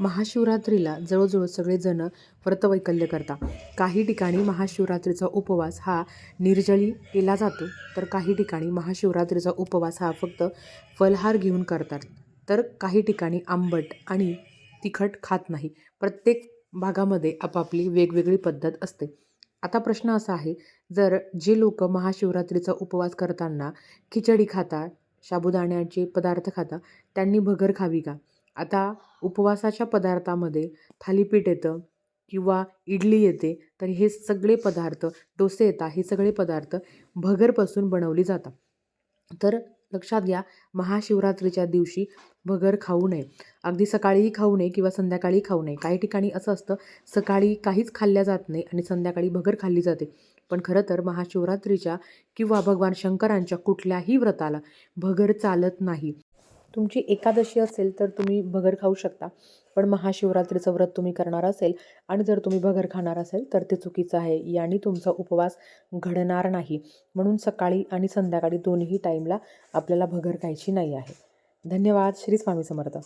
महाशिवरात्रीला जवळजवळ सगळेजण व्रतवैकल्य करतात. काही ठिकाणी महाशिवरात्रीचा उपवास हा निर्जळी केला जातो तर काही ठिकाणी महाशिवरात्रीचा उपवास हा फक्त फलहार घेऊन करतात. तर काही ठिकाणी आंबट आणि तिखट खात नाही. प्रत्येक भागामध्ये आपापली वेगवेगळी पद्धत असते. आता प्रश्न असा आहे जर जे लोक महाशिवरात्रीचा उपवास करताना खिचडी खाता साबुदाण्याचे पदार्थ खाता त्यांनी भगर खावी का? आता उपवासाच्या पदार्थामध्ये थालीपीठ येतं किंवा इडली येते तर हे सगळे पदार्थ डोसे येतात हे सगळे पदार्थ भगरपासून बनवली जातात. तर लक्षात घ्या महाशिवरात्रीच्या दिवशी भगर खाऊ नये. अगदी सकाळीही खाऊ नये किंवा संध्याकाळी खाऊ नये. काही ठिकाणी असं असतं सकाळी काहीच खाल्ल्या जात नाही आणि संध्याकाळी भगर खाल्ली जाते. पण खरं तर महाशिवरात्रीच्या किंवा भगवान शंकरांच्या कुठल्याही व्रताला भगर चालत नाही. तुमची एकादशी असेल तर तुम्ही भगर खाऊ शकता. पण महाशिवरात्रीचं व्रत तुम्ही करणार असेल आणि जर तुम्ही भगर खाणार असेल तर ते चुकीचं आहे. याने तुमचा उपवास घडणार नाही. म्हणून सकाळी आणि संध्याकाळी दोन्ही टाईमला आपल्याला भगर खायची नाही आहे. धन्यवाद. श्री स्वामी समर्थ.